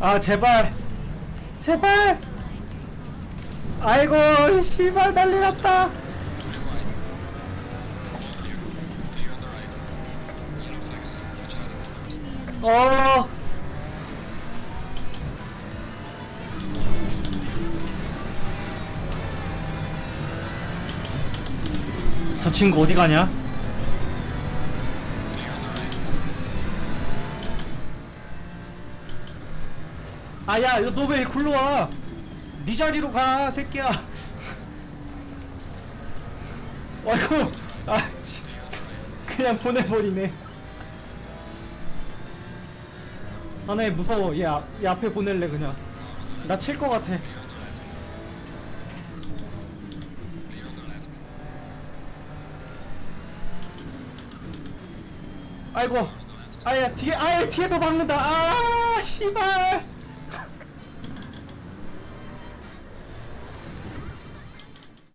아 제발. 제발. 아이고 씨발 난리 났다. 어. 저 친구 어디 가냐? 아야 너 왜 굴러 와? 네 자리로 가 새끼야. 아이고 아 치. 그냥 보내버리네. 아네 무서워 얘, 앞, 얘 앞에 보낼래 그냥 나 칠 것 같아 아이고 아야 뒤에 아예 뒤에서 박는다 아 씨발